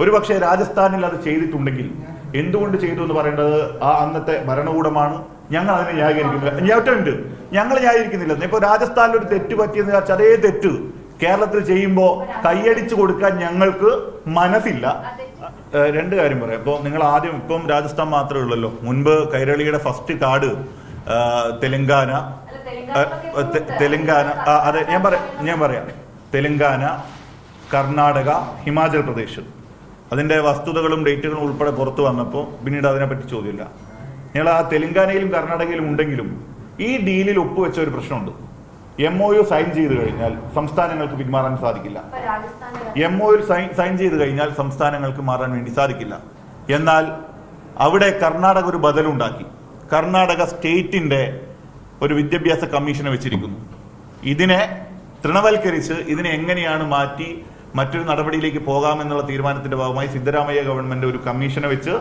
ഒരുപക്ഷെ രാജസ്ഥാനിൽ അത് ചെയ്തിട്ടുണ്ടെങ്കിൽ എന്തുകൊണ്ട് ചെയ്തു എന്ന് പറയേണ്ടത് ആ അന്നത്തെ ഭരണകൂടമാണ്? ഞങ്ങൾ അതിനെ ന്യായീകരിക്കുന്നില്ല. ഞാൻ ഞങ്ങൾ ന്യായീകരിക്കുന്നില്ല. ഇപ്പൊ രാജസ്ഥാനിൽ ഒരു തെറ്റ് പറ്റിയെന്ന് വെച്ചാൽ അതേ തെറ്റ് കേരളത്തിൽ ചെയ്യുമ്പോൾ കൈയടിച്ചു കൊടുക്കാൻ ഞങ്ങൾക്ക് മനസ്സില്ല. രണ്ട് കാര്യം പറയാം. ഇപ്പോൾ നിങ്ങൾ ആദ്യം ഇപ്പം രാജസ്ഥാൻ മാത്രമേ ഉള്ളല്ലോ. മുൻപ് കൈരളിയുടെ ഫസ്റ്റ് കാർഡ് തെലങ്കാന തെലങ്കാന അതെ ഞാൻ പറയാം ഞാൻ പറയാം. തെലങ്കാന കർണാടക ഹിമാചൽ പ്രദേശ്. അതിന്റെ വസ്തുതകളും ഡേറ്റുകളും ഉൾപ്പെടെ പുറത്തു വന്നപ്പോൾ പിന്നീട് അതിനെപ്പറ്റി ചോദ്യമില്ല. നിങ്ങൾ ആ തെലങ്കാനയിലും കർണാടകയിലും ഉണ്ടെങ്കിലും ഈ ഡീലിൽ ഒപ്പുവെച്ച ഒരു പ്രശ്നമുണ്ട്. എം ഒ യു സൈൻ ചെയ്ത് കഴിഞ്ഞാൽ സംസ്ഥാനങ്ങൾക്ക് പിന്മാറാൻ സാധിക്കില്ല. എം ഒ സൈൻ സൈൻ ചെയ്ത് കഴിഞ്ഞാൽ സംസ്ഥാനങ്ങൾക്ക് മാറാൻ വേണ്ടി സാധിക്കില്ല. എന്നാൽ അവിടെ കർണാടക ഒരു ബദലുണ്ടാക്കി. കർണാടക സ്റ്റേറ്റിന്റെ ഒരു വിദ്യാഭ്യാസ കമ്മീഷനെ വെച്ചിരിക്കുന്നു. ഇതിനെ തൃണവൽക്കരിച്ച് ഇതിനെ എങ്ങനെയാണ് മാറ്റി മറ്റൊരു നടപടിയിലേക്ക് പോകാമെന്നുള്ള തീരുമാനത്തിന്റെ ഭാഗമായി സിദ്ധരാമയ്യ ഗവൺമെന്റ് ഒരു കമ്മീഷനെ വെച്ച്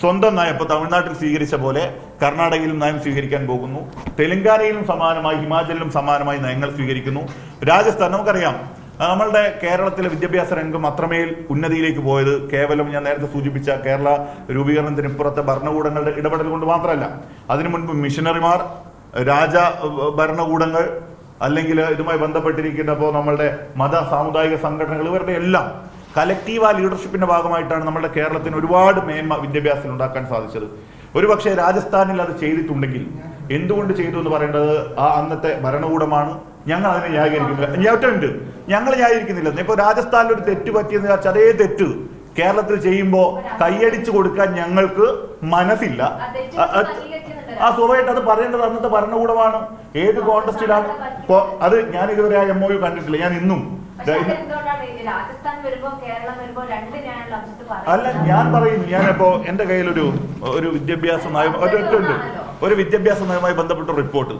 സ്വന്തം നയം ഇപ്പൊ തമിഴ്നാട്ടിൽ സ്വീകരിച്ച പോലെ കർണാടകയിലും നയം സ്വീകരിക്കാൻ പോകുന്നു. തെലങ്കാനയിലും സമാനമായി ഹിമാചലിലും സമാനമായി നയങ്ങൾ സ്വീകരിക്കുന്നു. രാജസ്ഥാൻ നമുക്കറിയാം നമ്മളുടെ കേരളത്തിലെ വിദ്യാഭ്യാസ രംഗം അത്രമേൽ ഉന്നതിയിലേക്ക് പോയത് കേവലം ഞാൻ നേരത്തെ സൂചിപ്പിച്ച കേരള രൂപീകരണത്തിന് ഇപ്പുറത്തെ ഭരണകൂടങ്ങളുടെ ഇടപെടൽ കൊണ്ട് മാത്രമല്ല. അതിനു മുൻപ് മിഷനറിമാർ രാജ ഭരണകൂടങ്ങൾ അല്ലെങ്കിൽ ഇതുമായി ബന്ധപ്പെട്ടിരിക്കുന്ന ഇപ്പോൾ നമ്മളുടെ മത സാമുദായിക സംഘടനകൾ ഇവരുടെ എല്ലാം കലക്റ്റീവ് ആ ലീഡർഷിപ്പിന്റെ ഭാഗമായിട്ടാണ് നമ്മുടെ കേരളത്തിന് ഒരുപാട് മേന്മ വിദ്യാഭ്യാസത്തിൽ ഉണ്ടാക്കാൻ സാധിച്ചത്. ഒരുപക്ഷെ രാജസ്ഥാനിൽ അത് ചെയ്തിട്ടുണ്ടെങ്കിൽ എന്തുകൊണ്ട് ചെയ്തു എന്ന് പറയേണ്ടത് ആ അന്നത്തെ ഭരണകൂടമാണ്. ഞങ്ങൾ അതിനെ ന്യായീകരിക്കുന്നില്ല. ഞാൻ ഞങ്ങൾ ന്യായീകരിക്കുന്നില്ല. ഇപ്പൊ രാജസ്ഥാനിൽ ഒരു തെറ്റ് പറ്റിയെന്ന് വെച്ചാൽ അതേ തെറ്റ് കേരളത്തിൽ ചെയ്യുമ്പോൾ കൈയടിച്ചു കൊടുക്കാൻ ഞങ്ങൾക്ക് മനസ്സില്ല. ആ, സ്വാഭാവികമായിട്ട് അത് പറയേണ്ടത് അന്നത്തെ ഭരണകൂടമാണ്. ഏത് കോൺടസ്റ്റിലാണ്? അത് ഞാൻ ഇതുവരെ ആ. എം ഒ യു കണ്ടിട്ടില്ല. ഞാൻ ഇന്നും. അല്ല ഞാൻ പറയുന്നു. ഞാനിപ്പോ എന്റെ കയ്യിൽ ഒരു ഒരു വിദ്യാഭ്യാസ നയം ഒരു ഒറ്റുണ്ട് ഒരു വിദ്യാഭ്യാസ നയവുമായി ബന്ധപ്പെട്ട റിപ്പോർട്ട്.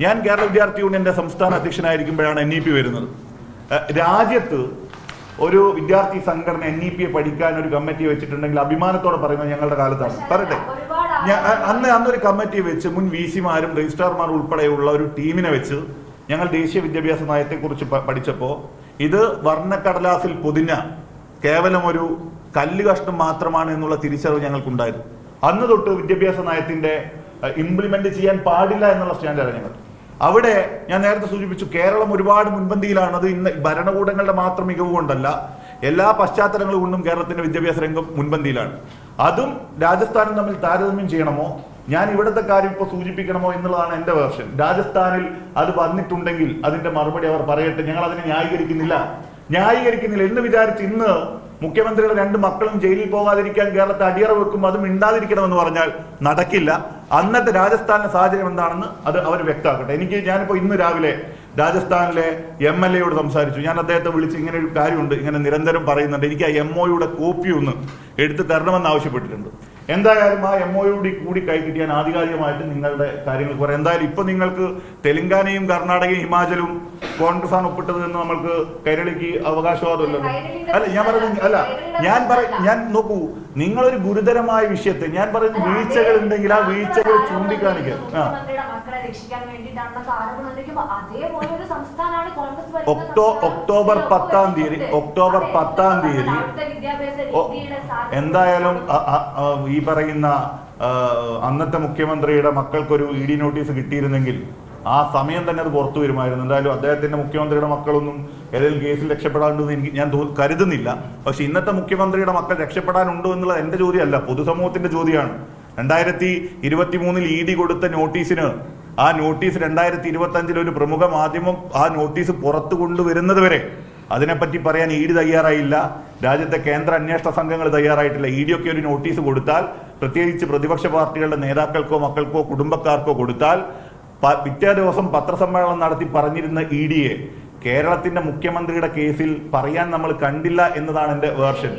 ഞാൻ കേരള വിദ്യാർത്ഥി യൂണിയന്റെ സംസ്ഥാന അധ്യക്ഷനായിരിക്കുമ്പോഴാണ് എൻ ഇ പി വരുന്നത്. രാജ്യത്ത് ഒരു വിദ്യാർത്ഥി സംഘടന എൻ ഇ പിയെ പഠിക്കാൻ ഒരു കമ്മിറ്റി വെച്ചിട്ടുണ്ടെങ്കിൽ അഭിമാനത്തോടെ പറയുന്നത് ഞങ്ങളുടെ കാലത്താണ്. പറയട്ടെ. അന്ന് അന്നൊരു കമ്മിറ്റി വെച്ച് മുൻ വി സിമാരും രജിസ്ട്രാർമാരും ഉൾപ്പെടെയുള്ള ഒരു ടീമിനെ വെച്ച് ഞങ്ങൾ ദേശീയ വിദ്യാഭ്യാസ നയത്തെക്കുറിച്ച് കുറിച്ച് പഠിച്ചപ്പോൾ ഇത് വർണക്കടലാസിൽ പൊതിഞ്ഞ കേവലം ഒരു കല്ല് കഷ്ണം മാത്രമാണ് എന്നുള്ള തിരിച്ചറിവ് ഞങ്ങൾക്കുണ്ടായിരുന്നു അന്ന് തൊട്ട് വിദ്യാഭ്യാസ നയത്തിന്റെ ഇംപ്ലിമെന്റ് ചെയ്യാൻ പാടില്ല എന്നുള്ള സ്റ്റാൻഡാണ് ഞങ്ങൾ. അവിടെ ഞാൻ നേരത്തെ സൂചിപ്പിച്ചു കേരളം ഒരുപാട് മുൻപന്തിയിലാണ്. ഇന്ന് ഭരണകൂടങ്ങളുടെ മാത്രം മികവ് കൊണ്ടല്ല എല്ലാ പശ്ചാത്തലങ്ങൾ കൊണ്ടും കേരളത്തിന്റെ വിദ്യാഭ്യാസ രംഗം മുൻപന്തിയിലാണ്. അതും രാജസ്ഥാനും തമ്മിൽ താരതമ്യം ചെയ്യണമോ? ഞാൻ ഇവിടുത്തെ കാര്യം ഇപ്പൊ സൂചിപ്പിക്കണമോ എന്നുള്ളതാണ് എന്റെ വേർഷൻ. രാജസ്ഥാനിൽ അത് വന്നിട്ടുണ്ടെങ്കിൽ അതിന്റെ മറുപടി അവർ പറയട്ടെ. ഞങ്ങൾ അതിനെ ന്യായീകരിക്കുന്നില്ല. ന്യായീകരിക്കുന്നില്ല എന്ന് വിചാരിച്ച് ഇന്ന് മുഖ്യമന്ത്രിയുടെ രണ്ട് മക്കളും ജയിലിൽ പോകാതിരിക്കാൻ കേരളത്തെ അടിയറ വെക്കും അതും മിണ്ടാതിരിക്കണമെന്ന് പറഞ്ഞാൽ നടക്കില്ല. അന്നത്തെ രാജസ്ഥാനിലെ സാഹചര്യം എന്താണെന്ന് അത് അവർ വ്യക്തമാക്കട്ടെ. എനിക്ക് ഞാനിപ്പോ ഇന്ന് രാവിലെ രാജസ്ഥാനിലെ എം എൽ എയോട് സംസാരിച്ചു. ഞാൻ അദ്ദേഹത്തെ വിളിച്ച് ഇങ്ങനെ ഒരു കാര്യമുണ്ട് ഇങ്ങനെ നിരന്തരം പറയുന്നുണ്ട്. എനിക്ക് ആ എം ഒയുടെ കോപ്പി ഒന്ന് എടുത്ത് തരണമെന്ന് ആവശ്യപ്പെട്ടിട്ടുണ്ട്. എന്തായാലും ആ എം ഒയോടി കൂടി കൈ കിട്ടിയാൻ ആധികാരികമായിട്ട് നിങ്ങളുടെ കാര്യങ്ങൾ പറയാം എന്തായാലും ഇപ്പൊ നിങ്ങൾക്ക് തെലങ്കാനയും കർണാടകയും ഹിമാചലും കോൺഗ്രസ് ആണ് ഒപ്പിട്ടത് എന്ന് നമ്മൾക്ക് കൈരളിക്ക് അവകാശവാദമല്ലോ. അല്ല ഞാൻ പറയുന്നത് അല്ല ഞാൻ പറ ഞാൻ നോക്കൂ നിങ്ങളൊരു ഗുരുതരമായ വിഷയത്തെ ഞാൻ പറയുന്നത് വീഴ്ചകൾ ഉണ്ടെങ്കിൽ ആ വീഴ്ചകൾ ചൂണ്ടിക്കാണിക്കുക. ആ. ഒക്ടോബർ പത്താം തീയതി ഒക്ടോബർ പത്താം തീയതി എന്തായാലും ഈ പറയുന്ന അന്നത്തെ മുഖ്യമന്ത്രിയുടെ മക്കൾക്കൊരു ഇ ഡി നോട്ടീസ് കിട്ടിയിരുന്നെങ്കിൽ ആ സമയം തന്നെ അത് പുറത്തു വരുമായിരുന്നു. എന്തായാലും അദ്ദേഹത്തിന്റെ മുഖ്യമന്ത്രിയുടെ മക്കളൊന്നും ഏതെങ്കിലും കേസിൽ രക്ഷപ്പെടാനുണ്ടെന്ന് എനിക്ക് ഞാൻ കരുതുന്നില്ല. പക്ഷെ ഇന്നത്തെ മുഖ്യമന്ത്രിയുടെ മക്കൾ രക്ഷപ്പെടാനുണ്ടോ എന്നുള്ളത് എന്റെ ചോദ്യമല്ല പൊതുസമൂഹത്തിന്റെ ചോദ്യമാണ്. രണ്ടായിരത്തി ഇരുപത്തി മൂന്നിൽ ഇ ഡി കൊടുത്ത നോട്ടീസിന് ആ നോട്ടീസ് രണ്ടായിരത്തി ഇരുപത്തി അഞ്ചിൽ ഒരു പ്രമുഖ മാധ്യമം ആ നോട്ടീസ് പുറത്തു കൊണ്ടുവരുന്നത് വരെ അതിനെപ്പറ്റി പറയാൻ ഇ ഡി തയ്യാറായില്ല. രാജ്യത്തെ കേന്ദ്ര അന്വേഷണ സംഘങ്ങൾ തയ്യാറായിട്ടില്ല. ഇ ഡി ഒക്കെ ഒരു നോട്ടീസ് കൊടുത്താൽ പ്രത്യേകിച്ച് പ്രതിപക്ഷ പാർട്ടികളുടെ നേതാക്കൾക്കോ മക്കൾക്കോ കുടുംബക്കാർക്കോ കൊടുത്താൽ പിറ്റേ ദിവസം പത്രസമ്മേളനം നടത്തി പറഞ്ഞിരുന്ന ഇ ഡിയെ കേരളത്തിന്റെ മുഖ്യമന്ത്രിയുടെ കേസിൽ പറയാൻ നമ്മൾ കണ്ടില്ല എന്നതാണ് എന്റെ വേർഷൻ.